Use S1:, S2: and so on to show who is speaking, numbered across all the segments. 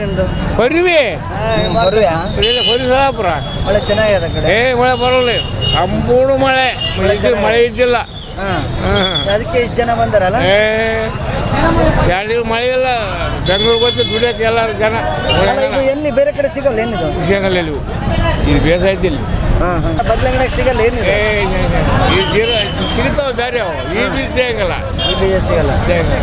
S1: ನಿಮ್ದು.
S2: ಹೊರಿವಿ
S1: ಬರುವ್ಯಾ
S2: ಇಲ್ಲ
S1: ಒಳ್ಳೆ ಚೆನ್ನಾಗಿದೆ ಕಡೆ.
S2: ಏ ಮಳೆ ಬರೋಲ್ಲ. ಸಂಪೂರ್ಣ ಮಳೆ.
S1: ಮಳೆ
S2: ಇದು ಮಳೆ ಇದ್ದಿಲ್ಲ.
S1: ಹಾ. ಅದಕ್ಕೆ ಇಷ್ಟು ಜನ ಬಂದಾರಲ್ಲ?
S2: ಏ ಎರಡು ದಿನ ಮಳೆ ಇಲ್ಲ. ಬೆಂಗಳೂರು ಗೊತ್ತು ದುಡಿಯೋಕೆ ಎಲ್ಲರೂ ಜನ
S1: ಅಲ್ಲ ಇದು ಎಲ್ಲಿ ಬೇರೆ ಕಡೆ ಸಿಗಲ್ಲ ಏನಿದು?
S2: ಸಿಗಲ್ಲ ಇಲ್ಲಿ ಇದು ಬೇಸಾಯ ಇದ್ದಿಲ್ಲ.
S1: ಹಾ ಹಾ. ಸಿಗಲ್ಲ ಏನಿದು?
S2: ಏ ಈ ಜೀರ ಸಿಗ್ತಾವೆ ಬೇರೆ ಅವು. ಈ ಬೀಜ ಸಿಗಲ್ಲ
S1: ಈ ಬೀಜ ಸಿಗಲ್ಲ.
S2: ಸಿಗಲ್ಲ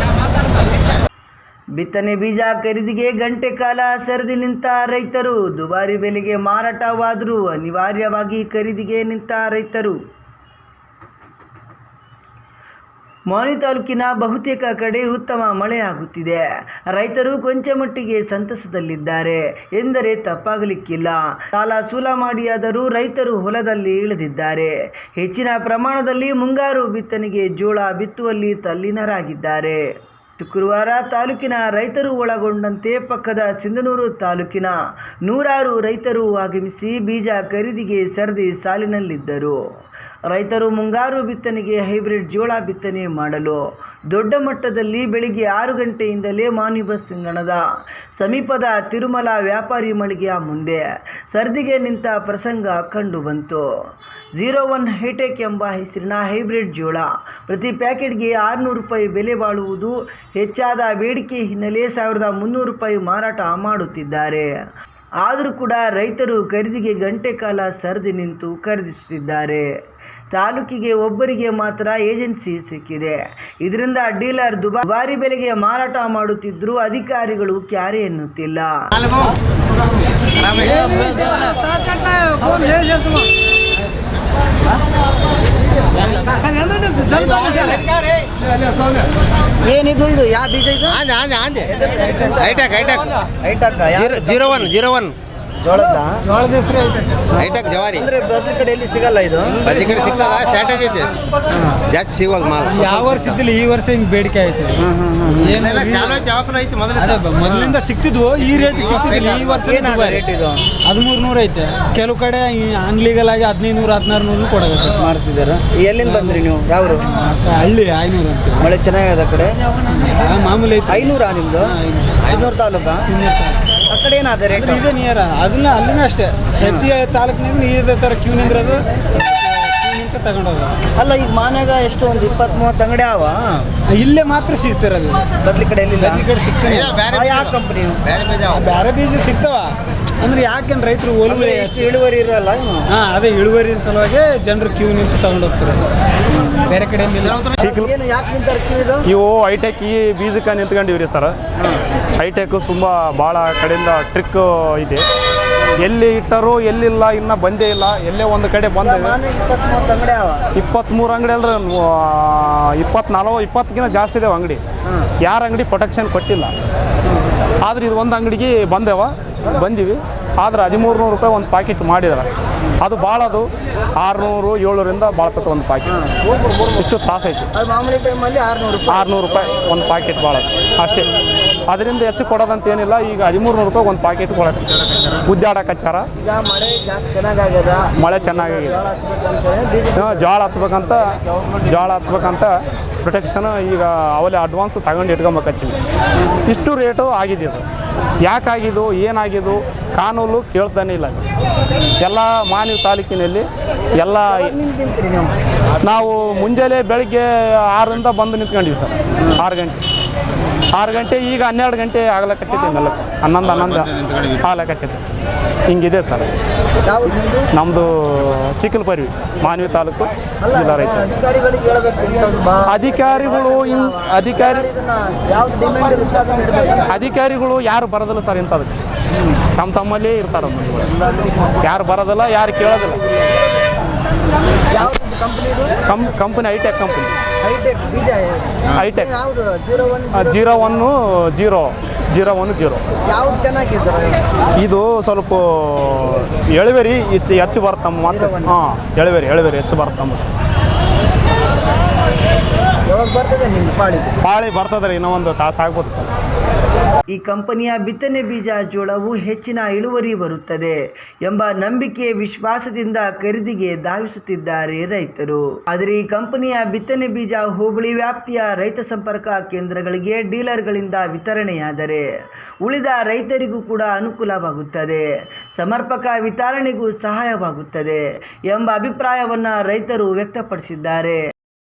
S1: ಬಿತ್ತನೆ ಬೀಜ ಖರೀದಿಗೆ ಗಂಟೆ ಕಾಲ ಸರದಿ ನಿಂತ ರೈತರು, ದುಬಾರಿ ಬೆಲೆಗೆ ಮಾರಾಟವಾದರೂ ಅನಿವಾರ್ಯವಾಗಿ ಖರೀದಿಗೆ ನಿಂತ ರೈತರು. ಮಾನಿ ತಾಲೂಕಿನ ಬಹುತೇಕ ಕಡೆ ಉತ್ತಮ ಮಳೆಯಾಗುತ್ತಿದೆ. ರೈತರು ಕೊಂಚ ಮಟ್ಟಿಗೆ ಸಂತಸದಲ್ಲಿದ್ದಾರೆ. ಎಂದರೆ ತಪ್ಪಾಗಲಿಕ್ಕಿಲ್ಲ. ಸಾಲ ಸೂಲ ಮಾಡಿಯಾದರೂ ರೈತರು ಹೊಲದಲ್ಲಿ ಇಳಿದಿದ್ದಾರೆ. ಹೆಚ್ಚಿನ ಪ್ರಮಾಣದಲ್ಲಿ ಮುಂಗಾರು ಬಿತ್ತನೆಗೆ ಜೋಳ ಬಿತ್ತುವಲ್ಲಿ ತಲ್ಲೀನರಾಗಿದ್ದಾರೆ. ಶುಕ್ರವಾರ ತಾಲೂಕಿನ ರೈತರು ಒಳಗೊಂಡಂತೆ ಪಕ್ಕದ ಸಿಂಧನೂರು ತಾಲೂಕಿನ ನೂರಾರು ರೈತರು ಆಗಮಿಸಿ ಬೀಜ ಖರೀದಿಗೆ ಸರದಿ ಸಾಲಿನಲ್ಲಿದ್ದರು. ರೈತರು ಮುಂಗಾರು ಬಿತ್ತನೆಗೆ ಹೈಬ್ರಿಡ್ ಜೋಳ ಬಿತ್ತನೆ ಮಾಡಲು ದೊಡ್ಡ ಮಟ್ಟದಲ್ಲಿ ಬೆಳಿಗ್ಗೆ ಆರು ಗಂಟೆಯಿಂದಲೇ ಮಾನಿ ಬಸ್ ನಿಲ್ದಾಣದ ಸಮೀಪದ ತಿರುಮಲ ವ್ಯಾಪಾರಿ ಮಳಿಗೆಯ ಮುಂದೆ ಸರ್ದಿಗೆ ನಿಂತ ಪ್ರಸಂಗ ಕಂಡುಬಂತು ಝೀರೋ ಒನ್ ಹೈಟೆಕ್ ಎಂಬ ಹೆಸರಿನ ಹೈಬ್ರಿಡ್ ಜೋಳ ಪ್ರತಿ ಪ್ಯಾಕೆಟ್ಗೆ ಆರುನೂರು ರೂಪಾಯಿ ಬೆಲೆ ಬಾಳುವುದು ಹೆಚ್ಚಾದ ಬೇಡಿಕೆ ಹಿನ್ನೆಲೆ ಸಾವಿರದ ಮುನ್ನೂರು ರೂಪಾಯಿ ಮಾರಾಟ ಮಾಡುತ್ತಿದ್ದಾರೆ. ಆದರೂ ಕೂಡ ರೈತರು ಖರೀದಿಗೆ ಗಂಟೆ ಕಾಲ ಸರದಿ ನಿಂತು ಖರೀದಿಸುತ್ತಿದ್ದಾರೆ. ತಾಲೂಕಿಗೆ ಒಬ್ಬರಿಗೆ ಮಾತ್ರ ಏಜೆನ್ಸಿ ಸಿಕ್ಕಿದೆ. ಇದರಿಂದ ಡೀಲರ್ ದುಬಾರಿ ಬೆಲೆಗೆ ಮಾರಾಟ ಮಾಡುತ್ತಿದ್ರು ಅಧಿಕಾರಿಗಳು ಕ್ಯಾರೆ ಎನ್ನುತ್ತಿಲ್ಲ. ಏನಿದು ಇದು ಯಾವ ಬೀಜ ಇದು
S3: ಆಂದೆ ಆಂದೆ ಆಂದೆ
S1: ಎದರ್ದು? ಎದಕ್ಕೆಂತ?
S3: ಹೈಟೆಕ್ ಹೈಟೆಕ್
S1: ಹೈಟೆಕ್ ಯಾ-
S3: zero zero one zero one
S1: ಜೋಳದ
S3: ಜವಾರಿ.
S1: ಅಂದ್ರೆ ಬದ್ಲ ಕಡೆ ಎಲ್ಲಿ ಸಿಗಲ್ಲ ಇದು?
S3: ಬದ್ಲಿ ಕಡೆ ಸಿಗ್ತದ? ಶಾರ್ಟೇಜ್ ಐತೆ. ಜಾಸ್ತಿ ಸಿಗೋದು ಮಾಲ್.
S4: ಯಾವ ವರ್ಷ ಇದ್ದಿಲ್ಲ ಈ ವರ್ಷ ಹಿಂಗ್ ಬೇಡಿಕೆ ಆಯ್ತು.
S3: ಏನೆಲ್ಲ ಚಾಲು ಐತಿ ಯಾವಾಗಲೂ ಐತಿ ಮೊದಲು
S4: ಅದೇ ಬ- ಮೊದ್ಲಿಂದ ಸಿಕ್ತಿದ್ವು ಈ ರೇಟ್ ಸಿಕ್ತಿದ್ದಿಲ್ಲ ಈ ವರ್ಷ
S1: ಏನಾದ ರೇಟ್ ಇದು?
S4: ಹದಿಮೂರು ನೂರು ಐತೆ. ಕೆಲವು ಕಡೆ ಅನ್ಲೀಗಲ್ ಆಗಿ ಹದಿನೈದು ನೂರ ಹದಿನಾರು ನೂರು ಕೊಡಬೇಕು
S1: ಮಾಡ್ತಿದ್ದಾರೆ ಎಲ್ಲಿಂದ ಬಂದ್ರಿ ನೀವು? ಯಾವ
S4: ಹಳ್ಳಿ ಐನೂರು ಅಂತ.
S1: ಮಳೆ ಚೆನ್ನಾಗಿದೆ ಆ ಕಡೆ
S4: ಮಾಮೂಲಿ ಐತೆ.
S1: ಐನೂರಾ ನಿಮ್ದು?
S4: ಹಾ, ತಾಲೂಕಾ?
S1: ಸಿನ್ನೂರು ತಾಲೂಕಾ. ಆ ಕಡೆ ಏನಾದ ರೇಟ್
S4: ಇದೇ ನಿಯರ್ ಅದನ್ನ ಅಲ್ಲಿನ ಅಷ್ಟೇ. ಪ್ರತಿ ತಾಲೂಕಿನಿಂದ ನೀರು ತರ ಕ್ಯೂ ನಿಂದ್ರದು ತಗೊಂಡೋಗ.
S1: ಅಲ್ಲ ಈಗ ಮಾನ್ಯಾಗ ಎಷ್ಟು ಒಂದು ಇಪ್ಪತ್ತ್ ಮೂವತ್ತು ಅಂಗಡಿ ಅವ?
S4: ಇಲ್ಲೇ ಮಾತ್ರ ಸಿಗ್ತಿರೋದು
S1: ಬದ್ಲಿ ಕಡೆ ಎಲ್ಲಿಲ್ಲ
S4: ಬದ್ಲಿ ಕಡೆ ಸಿಗ್ತಾನೆ
S3: ಬೇರೆ
S1: ಯಾವ ಕಂಪ್ನಿ
S3: ಬೇರೆ ಬೀಜ
S4: ಸಿಗ್ತಾವ. ಅಂದ್ರೆ ಯಾಕೆ ರೈತರು
S1: ಎಷ್ಟು ಇಳುವರಿ ಇರಲ್ಲ
S4: ಹಾ ಅದೇ ಇಳುವರಿ ಸಲುವಾಗಿ ಜನರು ಕ್ಯೂ ನಿಂತು ತಗೊಂಡು ಹೋಗ್ತಾರೆ. ಬೇರೆ ಕಡೆ ನೀವು
S1: ಏನು ಯಾಕೆ ನಿಂತಾರ ಕ್ಯೂ ಇದು?
S5: ಇವು ಹೈಟೆಕ್ ಈ ಬೀಜಕ್ಕೆ ನಿಂತ್ಕೊಂಡಿವ್ರಿ ಸರ್. ಹೈಟೆಕ್ ತುಂಬಾ ಭಾಳ ಕಡೆಯಿಂದ ಟ್ರಿಕ್ ಇದೆ. ಎಲ್ಲಿ ಇಟ್ಟರು ಎಲ್ಲಿಲ್ಲ ಇನ್ನ ಬಂದೇ ಇಲ್ಲ. ಎಲ್ಲೇ ಒಂದು ಕಡೆ
S1: ಬಂದ ಮೂವತ್ತು ಅಂಗಡಿ ಅಲ್ರ
S5: ಇಪ್ಪತ್ತ್ಮೂರು ಅಂಗಡಿ ಅಂದ್ರೆ ಇಪ್ಪತ್ತು ನಲ್ವ ಇಪ್ಪತ್ತಕ್ಕಿಂತ ಜಾಸ್ತಿ ಇದಾವೆ ಅಂಗಡಿ. ಯಾರ ಅಂಗಡಿ ಪ್ರೊಟೆಕ್ಷನ್ ಕೊಟ್ಟಿಲ್ಲ. ಆದ್ರೆ ಇದು ಒಂದು ಅಂಗಡಿಗೆ ಬಂದೇವ. ಬಂದೀವಿ. ಆದ್ರೆ ಹದಿಮೂರು ನೂರು ರೂಪಾಯಿ ಒಂದು ಪ್ಯಾಕೆಟ್ ಮಾಡಿದ್ರೆ. ಅದು ಭಾಳ ಅದು. ಆರುನೂರು ಏಳ್ನೂರಿಂದ ಭಾಳತತ್ತು ಒಂದು ಪ್ಯಾಕೆಟ್ ಇಷ್ಟು
S1: ತಾಸೈತಿ ಆರ್ನೂರು ರೂಪಾಯಿ.
S5: ಒಂದು ಪ್ಯಾಕೆಟ್ ಭಾಳ ಅಷ್ಟೇ. ಅದರಿಂದ ಹೆಚ್ಚು ಕೊಡೋದಂತ ಏನಿಲ್ಲ. ಈಗ ಹದಿಮೂರು ನೂರು ರೂಪಾಯಿ ಒಂದು ಪ್ಯಾಕೆಟ್ ಕೊಡೋದು ಉದ್ದಾಡಕ್ಕೆ ಹಚ್ಚಾರ
S1: ಮಳೆ
S5: ಚೆನ್ನಾಗಿದೆ.
S1: ಜೋಳ
S5: ಹತ್ಬೇಕಂತ ಜೋಳ ಹತ್ಬೇಕಂತ ಪ್ರೊಟೆಕ್ಷನ್ ಈಗ ಅವಲೇ ಅಡ್ವಾನ್ಸ್ ತಗೊಂಡು ಇಟ್ಕೊಂಬೇಕಚ್ಚಿವಿ ಇಷ್ಟು ರೇಟು ಆಗಿದೆ ಇದು. ಯಾಕಾಗಿದ್ದು ಏನಾಗಿದ್ದು ಕಾನೂನು ಕೇಳ್ತಾನೆ ಇಲ್ಲ. ಎಲ್ಲ ಮಾನ್ಯ ತಾಲೂಕಿನಲ್ಲಿ ಎಲ್ಲ
S1: ನಾವು
S5: ಮುಂಜಾನೆ ಬೆಳಗ್ಗೆ ಆರರಿಂದ ಬಂದು ನಿಂತ್ಕೊಂಡಿವಿ ಸರ್ ಆರು ಗಂಟೆ. ಆರು ಗಂಟೆ ಈಗ ಹನ್ನೆರಡು ಗಂಟೆ ಆಗ್ಲಕತ್ತೈತಿ ನೆಲಕ್ಕೆ. ಹನ್ನೊಂದು ಹನ್ನೊಂದು ಆಗ್ಲಕತ್ತೈತಿ. ಹಿಂಗಿದೆ ಸರ್.
S1: ನಮ್ದು ಚಿಕ್ಕಲ್
S5: ನಮ್ಮದು ಚಿಕ್ಕಲ್ಪರ್ವಿ ಮಾನವಿ ತಾಲೂಕು ಜಿಲ್ಲಾ ರೈತ ಅಧಿಕಾರಿಗಳು ಇನ್ ಅಧಿಕಾರಿ
S1: ಡಿಮ್ಯಾಂಡ್ ಇರುತ್ತೆ ಅದನ್ನ
S5: ಅಧಿಕಾರಿಗಳು ಯಾರು ಬರೋದಿಲ್ಲ ಸರ್ ಇಂಥದಕ್ಕೆ. ತಮ್ಮ ತಮ್ಮಲ್ಲಿ ಇರ್ತಾರೆ ಯಾರು ಬರೋದಿಲ್ಲ ಯಾರು ಕೇಳೋದಿಲ್ಲ.
S1: ಕಂಪನಿ
S5: ಐಟೆಕ್ ಕಂಪನಿ
S1: ಹೈಟೆಕ್ ಬೀಜ
S5: ಹೈಟೆಕ್.
S1: ಯಾವ್ದು? Zero one
S5: zero? One zero zero one zero.
S1: ಯಾವ್ದು ಚೆನ್ನಾಗಿದ್ದಾರೆ
S5: ಇದು ಸ್ವಲ್ಪ ಎಳುವೆರಿ ಹೆಚ್ಚು ಹೆಚ್ಚು ಬರ್ತಮ್ಮ
S1: ಮಾತ್ರ.
S5: ಹಾಂ ಎಳುವೆರಿ ಎಳವೇರಿ ಹೆಚ್ಚು ಬರ್ತಮ್ಮ.
S1: ಯಾವಾಗ ಬರ್ತದೆ
S5: ಪಾಳಿ ಬರ್ತದೆ ರೀ ಇನ್ನೂ ಒಂದು ತಾಸು ಆಗ್ಬೋದು ಸರ್.
S1: ಈ ಕಂಪನಿಯ ಬಿತ್ತನೆ ಬೀಜ ಜೋಳವು ಹೆಚ್ಚಿನ ಇಳುವರಿ ಬರುತ್ತದೆ ಎಂಬ ನಂಬಿಕೆ ವಿಶ್ವಾಸದಿಂದ ಖರೀದಿಗೆ ಧಾವಿಸುತ್ತಿದ್ದಾರೆ ರೈತರು. ಆದರೆ ಈ ಕಂಪನಿಯ ಬಿತ್ತನೆ ಬೀಜ ಹೋಬಳಿ ವ್ಯಾಪ್ತಿಯ ರೈತ ಸಂಪರ್ಕ ಕೇಂದ್ರಗಳಿಗೆ ಡೀಲರ್ಗಳಿಂದ ವಿತರಣೆಯಾದರೆ ಉಳಿದ ರೈತರಿಗೂ ಕೂಡ ಅನುಕೂಲವಾಗುತ್ತದೆ. ಸಮರ್ಪಕ ವಿತರಣೆಗೂ ಸಹಾಯವಾಗುತ್ತದೆ ಎಂಬ ಅಭಿಪ್ರಾಯವನ್ನು ರೈತರು ವ್ಯಕ್ತಪಡಿಸಿದ್ದಾರೆ.